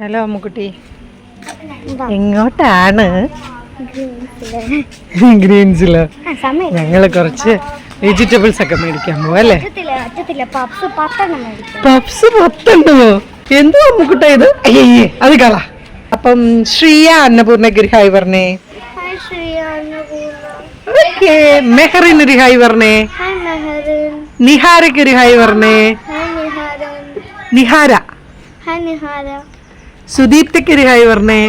Hello Ammukutty. എങ്ങോട്ടാണ്? ഗ്രീൻസിൽ. ഞങ്ങൾ കുറച്ച് വെജിറ്റബിൾസ് ഒക്കെ മേടിക്കാൻ പോവല്ലേ പപ്സ് പത്തുണ്ടോ എന്തോ അമ്മുക്കുട്ട ഇത്? അയ്യേ അത് കള. അപ്പം ശ്രീയ അന്നപൂർണയ്ക്ക് ഒരു ഹായ് പറഞ്ഞേ ഓക്കെ മെഹറിന് ഒരു ഹായ് പറഞ്ഞേ. നിഹാരയ്ക്ക് ഒരു ഹായ് പറഞ്ഞേ നിഹാര. ഹായ് നിഹാര സുദീപ്തയ്ക്ക് ഒരു ഹായ് പറഞ്ഞേ.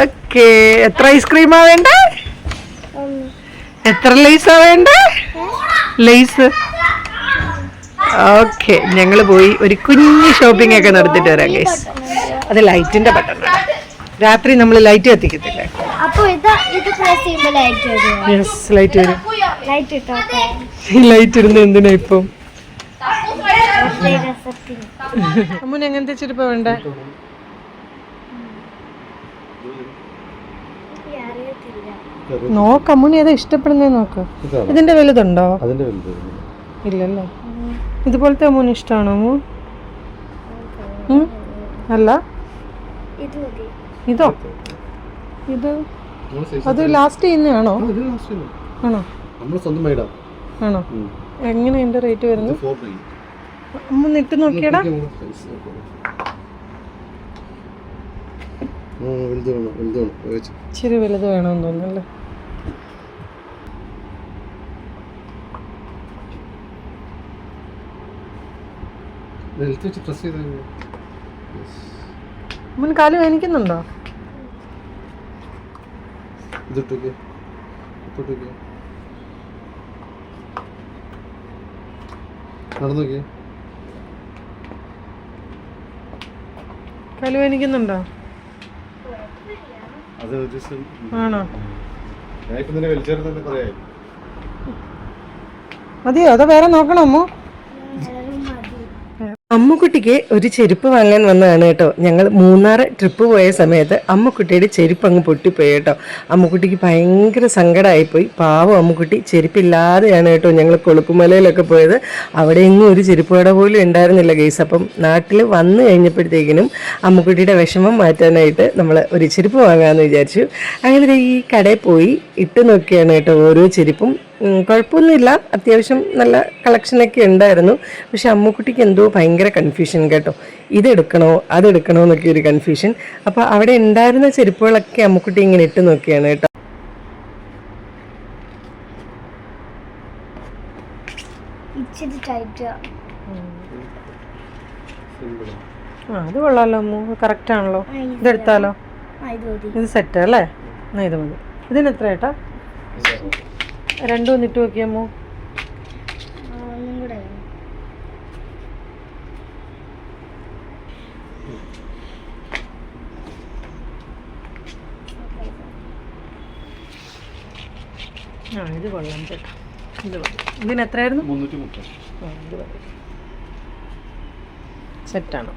ഓക്കെ എത്ര ഐസ്ക്രീമാ വേണ്ട? എത്ര ലൈസാ വേണ്ട? ലൈസ് ഓക്കെ ഞങ്ങൾ പോയി ഒരു കുഞ്ഞ് ഷോപ്പിംഗ് ഒക്കെ നടത്തിട്ട് വരാം ഗൈസ് അത് ലൈറ്റിന്റെ ബട്ടൺ രാത്രി നമ്മൾ ലൈറ്റ് കത്തിക്കത്തില്ലേ? ലൈറ്റ് വരും. ലൈറ്റ് ഇടുന്ന എന്തിനാ ഇപ്പം? അമ്മൂന് എങ്ങനത്തെ ചെരുപ്പ വേണ്ട? നോക്ക് അമ്മൂന് ഏതാ ഇഷ്ടപ്പെടുന്നേ നോക്ക്. ഇതിന്റെ വലുതുണ്ടോ? ഇല്ലല്ലോ? ഇതുപോലത്തെ അമ്മൂന് ഇഷ്ടമാണോ അമ്മൂ? അല്ല? ഇതോ? ഇത്? അത് ലാസ്റ്റ് ചെയ്യുന്നതാണോ? ആണോ? ആണോ? എങ്ങനെ എന്റെ റേറ്റ് വരുന്നത് അമ്മ നിട്ട് നോക്കിയടാ. ഇച്ചിരി വലുത് വേണമെന്ന് തോന്നുന്നല്ലേ? അമ്മന് കാൽ വേനിക്കുന്നുണ്ടോ? ഇതിട്ടോക്കെ. ഇപ്പോട്ടോക്കെ നടന്നു നോക്കിയേ കാൽ വേനിക്കുന്നുണ്ടോ ആണോ? മതിയോ? അതോ വേറെ നോക്കണോ അമ്മു? അമ്മുക്കുട്ടിക്ക് ഒരു ചെരുപ്പ് വാങ്ങാൻ വന്നതാണ് കേട്ടോ. ഞങ്ങൾ മൂന്നാർ ട്രിപ്പ് പോയ സമയത്ത് അമ്മുക്കുട്ടിയുടെ ചെരുപ്പ് അങ്ങ് പൊട്ടിപ്പോയി കേട്ടോ. അമ്മുക്കുട്ടിക്ക് ഭയങ്കര സങ്കടമായിപ്പോയി പാവം അമ്മുക്കുട്ടി ചെരുപ്പില്ലാതെയാണ് കേട്ടോ ഞങ്ങൾ കൊളുക്കുമലയിലൊക്കെ പോയത്. അവിടെ എങ്ങും ഒരു ചെരുപ്പ് കട പോലും ഉണ്ടായിരുന്നില്ല ഗൈസ്. അപ്പം നാട്ടിൽ വന്നു കഴിഞ്ഞപ്പോഴത്തേക്കിനും അമ്മുക്കുട്ടിയുടെ വിഷമം മാറ്റാനായിട്ട് നമ്മൾ ഒരു ചെരുപ്പ് വാങ്ങാമെന്ന് വിചാരിച്ചു. അങ്ങനെ ഈ കടയിൽ പോയി ഇട്ട് നോക്കിയാണ് കേട്ടോ ഓരോ ചെരുപ്പും കുഴപ്പമൊന്നുമില്ല. അത്യാവശ്യം നല്ല കളക്ഷനൊക്കെ ഉണ്ടായിരുന്നു. പക്ഷെ അമ്മുക്കുട്ടിക്ക് എന്തോ ഭയങ്കര കൺഫ്യൂഷൻ കേട്ടോ. ഇതെടുക്കണോ അതെടുക്കണോ എന്നൊക്കെ ഒരു കൺഫ്യൂഷൻ അപ്പോൾ അവിടെ ഉണ്ടായിരുന്ന ചെരുപ്പുകളൊക്കെ അമ്മുക്കുട്ടി ഇങ്ങനെ ഇട്ട് നോക്കിയാണ് കേട്ടോ. ഇച്ചിരി ടൈറ്റ് ആ. അത് കൊള്ളാമല്ലോ അമ്മു. കറക്റ്റ് ആണല്ലോ. ഇതെടുത്താലോ? ആ ഇത് സെറ്റാ ഇത് സെറ്റ് അല്ലേ? എന്നാ ഇത് മതി. ഇതിന് എത്ര ഏട്ടാ? രണ്ടും ഒന്നിട്ട് നോക്കിയമ്മോ ആ, ഇത് കൊള്ളാം ചേട്ടാ. ഇത് ഇതിന് എത്രയായിരുന്നു. സെറ്റാണ്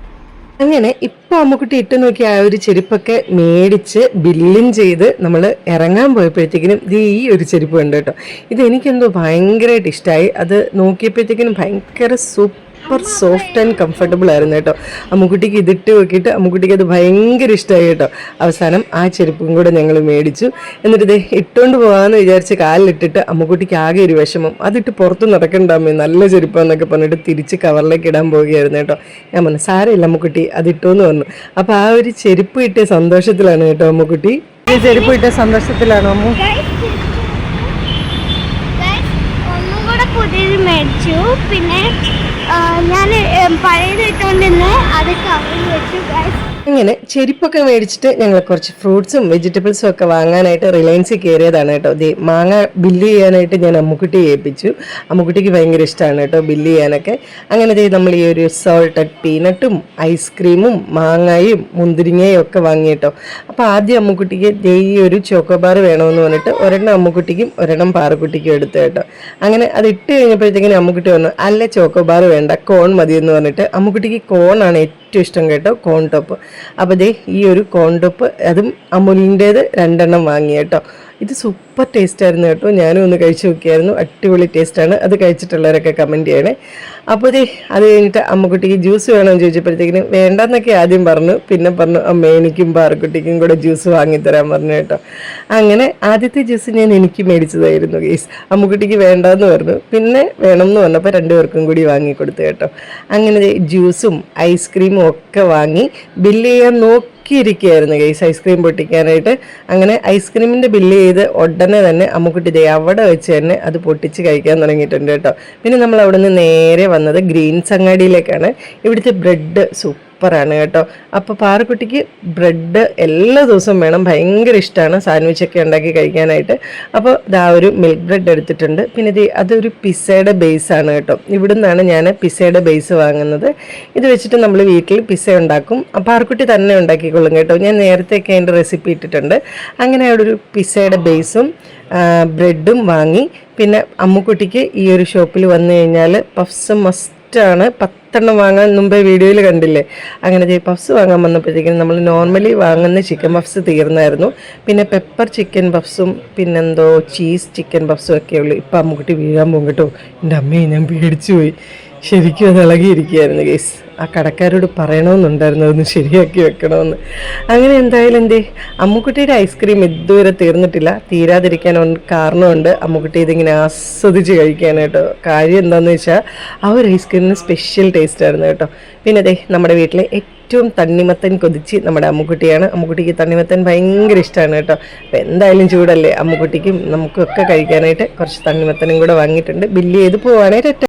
അങ്ങനെ ഇപ്പൊ അമ്മുക്കുട്ടി ഇട്ട് നോക്കിയ ആ ഒരു ചെരുപ്പൊക്കെ മേടിച്ച് ബില്ലിങ് ചെയ്ത് നമ്മൾ ഇറങ്ങാൻ പോയപ്പോഴത്തേക്കിനും ഇത് ഈ ഒരു ചെരുപ്പ് ഉണ്ട് കേട്ടോ. ഇത് എനിക്കെന്തോ ഭയങ്കരമായിട്ട് ഇഷ്ടമായി അത് നോക്കിയപ്പോഴത്തേക്കിനും ഭയങ്കര സൂപ്പർ സോഫ്റ്റ് ആൻഡ് കംഫർട്ടബിൾ ആയിരുന്നു കേട്ടോ. അമ്മുക്കുട്ടിക്ക് ഇതിട്ട് നോക്കിയിട്ട് അമ്മുക്കുട്ടിക്ക് അത് ഭയങ്കര ഇഷ്ടമായി കേട്ടോ. അവസാനം ആ ചെരുപ്പും കൂടെ ഞങ്ങൾ മേടിച്ചു. എന്നിട്ട് ഇത് ഇട്ടുകൊണ്ട് പോകാമെന്ന് വിചാരിച്ച് കാലിലിട്ടിട്ട് അമ്മുക്കുട്ടിക്ക് ആകെ ഒരു വിഷമം. അതിട്ട് പുറത്ത് നടക്കണ്ടാമേ നല്ല ചെരുപ്പാന്നൊക്കെ പറഞ്ഞിട്ട് തിരിച്ച് കവറിലേക്ക് ഇടാൻ പോവുകയായിരുന്നു കേട്ടോ. ഞാൻ പറഞ്ഞു സാരമില്ല അമ്മുക്കുട്ടി അതിട്ടോന്ന് പറഞ്ഞു. അപ്പോൾ ആ ഒരു ചെരുപ്പ് ഇട്ട സന്തോഷത്തിലാണ് കേട്ടോ അമ്മുക്കുട്ടി ഈ ചെരുപ്പ് ഇട്ട സന്തോഷത്തിലാണ് അമ്മു? മേടിച്ചു. പിന്നെ ഞാൻ പഴയത് ഇട്ടുകൊണ്ടിരുന്ന് അത് കവറിൽ വെച്ചു ഗൈസ് അങ്ങനെ ചെരുപ്പൊക്കെ മേടിച്ചിട്ട് ഞങ്ങൾ കുറച്ച് ഫ്രൂട്ട്സും വെജിറ്റബിൾസും ഒക്കെ വാങ്ങാനായിട്ട് റിലയൻസിൽ കയറിയതാണ് കേട്ടോ. ദേ മാങ്ങ ബില്ല് ചെയ്യാനായിട്ട് ഞാൻ അമ്മുക്കുട്ടി ഏൽപ്പിച്ചു. അമ്മുക്കുട്ടിക്ക് ഭയങ്കര ഇഷ്ടമാണ് കേട്ടോ ബില്ല് ചെയ്യാനൊക്കെ. അങ്ങനെ നമ്മൾ ഈ ഒരു സോൾട്ടഡ് പീനട്ടും ഐസ്ക്രീമും മാങ്ങയും മുന്തിരിങ്ങയും ഒക്കെ വാങ്ങി കേട്ടോ. അപ്പോൾ ആദ്യം അമ്മുക്കുട്ടിക്ക് ദേ ഈ ഒരു ചോക്കോബാർ വേണമെന്ന് പറഞ്ഞിട്ട് ഒരെണ്ണം അമ്മുക്കുട്ടിക്കും ഒരെണ്ണം പാറക്കുട്ടിക്കും എടുത്തു കേട്ടോ. അങ്ങനെ അത് ഇട്ട് കഴിഞ്ഞപ്പോഴത്തേക്കിനും അമ്മുക്കുട്ടി വന്നു അല്ല ചോക്കോബാർ വേണ്ട കോൺ മതി എന്ന് പറഞ്ഞിട്ട്. അമ്മുക്കുട്ടിക്ക് കോണാണ് ഏറ്റവും ഇഷ്ടം കേട്ടോ കോൺ ടോപ്പ് അപ്പോൾ ദേ ഈ ഒരു കോണ്ടപ്പ് അതും അമുലിന്റേത് രണ്ടെണ്ണം വാങ്ങി കേട്ടോ. ഇത് സൂപ്പർ ടേസ്റ്റ് ആയിരുന്നു കേട്ടോ. ഞാനും ഒന്ന് കഴിച്ചു നോക്കിയായിരുന്നു. അടിപൊളി ടേസ്റ്റാണ് അത് കഴിച്ചിട്ടുള്ളവരൊക്കെ കമന്റ് ചെയ്യണേ. അപ്പോൾ ഇത് അത് കഴിഞ്ഞിട്ട് അമ്മക്കുട്ടിക്ക് ജ്യൂസ് വേണമെന്ന് ചോദിച്ചപ്പോഴത്തേക്കിനും വേണ്ടെന്നൊക്കെ ആദ്യം പറഞ്ഞു. പിന്നെ പറഞ്ഞു അമ്മ എനിക്കും പാറക്കുട്ടിക്കും കൂടെ ജ്യൂസ് വാങ്ങിത്തരാൻ പറഞ്ഞു കേട്ടോ. അങ്ങനെ ആദ്യത്തെ ജ്യൂസ് ഞാൻ എനിക്ക് മേടിച്ചതായിരുന്നു ഗേസ് അമ്മക്കുട്ടിക്ക് വേണ്ടെന്ന് പറഞ്ഞു. പിന്നെ വേണം എന്ന് പറഞ്ഞപ്പോൾ രണ്ടുപേർക്കും കൂടി വാങ്ങിക്കൊടുത്തു കേട്ടോ. അങ്ങനെ ജ്യൂസും ഐസ്ക്രീമും ഒക്കെ വാങ്ങി ബില്ല് ചെയ്യാൻ നോക്കിയിരിക്കുകയായിരുന്നു ഗൈസ് ഐസ്ക്രീം പൊട്ടിക്കാനായിട്ട്. അങ്ങനെ ഐസ്ക്രീമിന്റെ ബില്ല് ചെയ്ത് ഉടനെ തന്നെ അമ്മുക്കുട്ടി ദേ അവിടെ വെച്ച് തന്നെ അത് പൊട്ടിച്ച് കഴിക്കാൻ തുടങ്ങിയിട്ടുണ്ട് കേട്ടോ. പിന്നെ നമ്മൾ അവിടെ നിന്ന് നേരെ വന്നത് ഗ്രീൻസ് അങ്ങാടിയിലേക്കാണ്. ഇവിടുത്തെ ബ്രെഡ് സൂപ്പറാണ് കേട്ടോ. അപ്പോൾ പാറക്കുട്ടിക്ക് ബ്രെഡ് എല്ലാ ദിവസവും വേണം. ഭയങ്കര ഇഷ്ടമാണ് സാൻഡ്വിച്ചൊക്കെ ഉണ്ടാക്കി കഴിക്കാനായിട്ട്. അപ്പോൾ ഇതാ ഒരു മിൽക്ക് ബ്രെഡ് എടുത്തിട്ടുണ്ട്. പിന്നെ ഇത് അതൊരു പിസ്സയുടെ ബേസാണ് കേട്ടോ. ഇവിടെ നിന്നാണ് ഞാൻ പിസ്സയുടെ ബേസ് വാങ്ങുന്നത്. ഇത് വെച്ചിട്ട് നമ്മൾ വീട്ടിൽ പിസ്സ ഉണ്ടാക്കും. പാറക്കുട്ടി തന്നെ ഉണ്ടാക്കിക്കൊള്ളും കേട്ടോ. ഞാൻ നേരത്തെയൊക്കെ അതിന്റെ റെസിപ്പി ഇട്ടിട്ടുണ്ട്. അങ്ങനെ അവിടെ ഒരു പിസ്സയുടെ ബേസും ബ്രെഡും വാങ്ങി. പിന്നെ അമ്മുക്കുട്ടിക്ക് ഈ ഒരു ഷോപ്പിൽ വന്നു കഴിഞ്ഞാൽ പഫ്സ് മസ്റ്റാണ് പത്തെണ്ണം വാങ്ങാൻ മുമ്പേ വീഡിയോയിൽ കണ്ടില്ലേ? അങ്ങനെ ദേ പഫ്സ് വാങ്ങാൻ വന്നപ്പോഴത്തേക്കും നമ്മൾ നോർമലി വാങ്ങുന്ന ചിക്കൻ പഫ്സ് തീർന്നായിരുന്നു. പിന്നെ പെപ്പർ ചിക്കൻ പഫ്സും പിന്നെന്തോ ചീസ് ചിക്കൻ പഫ്സും ഒക്കെ ഉള്ളൂ. ഇപ്പം അമ്മുക്കുട്ടി വീഴാൻ പോകും കേട്ടോ എന്റെ അമ്മയെ ഞാൻ പേടിച്ചു പോയി ശരിക്കും അത് ഇളകിയിരിക്കുകയായിരുന്നു ഗേസ് ആ കടക്കാരോട് പറയണമെന്നുണ്ടായിരുന്നു അതൊന്ന് ശരിയാക്കി വെക്കണമെന്ന്. അങ്ങനെ എന്തായാലും എന്തേ അമ്മുക്കുട്ടിയുടെ ഐസ്ക്രീം ഇതുവരെ തീർന്നിട്ടില്ല. തീരാതിരിക്കാൻ കാരണമുണ്ട്. അമ്മുക്കുട്ടി ഇതിങ്ങനെ ആസ്വദിച്ച് കഴിക്കാനായിട്ടോ കാര്യം എന്താണെന്ന് വെച്ചാൽ ആ ഒരു ഐസ്ക്രീമിന് സ്പെഷ്യൽ ടേസ്റ്റ് ആയിരുന്നു കേട്ടോ. പിന്നെ അതെ നമ്മുടെ വീട്ടിലെ ഏറ്റവും തണ്ണിമത്തൻ കൊതിച്ച് നമ്മുടെ അമ്മുക്കുട്ടിയാണ്. അമ്മുക്കുട്ടിക്ക് തണ്ണിമത്തൻ ഭയങ്കര ഇഷ്ടമാണ് കേട്ടോ. അപ്പോൾ എന്തായാലും ചൂടല്ലേ? അമ്മുക്കുട്ടിക്കും നമുക്കൊക്കെ കഴിക്കാനായിട്ട് കുറച്ച് തണ്ണിമത്തനും കൂടെ വാങ്ങിയിട്ടുണ്ട്. ബില്ല് ചെയ്ത് പോവാണേ.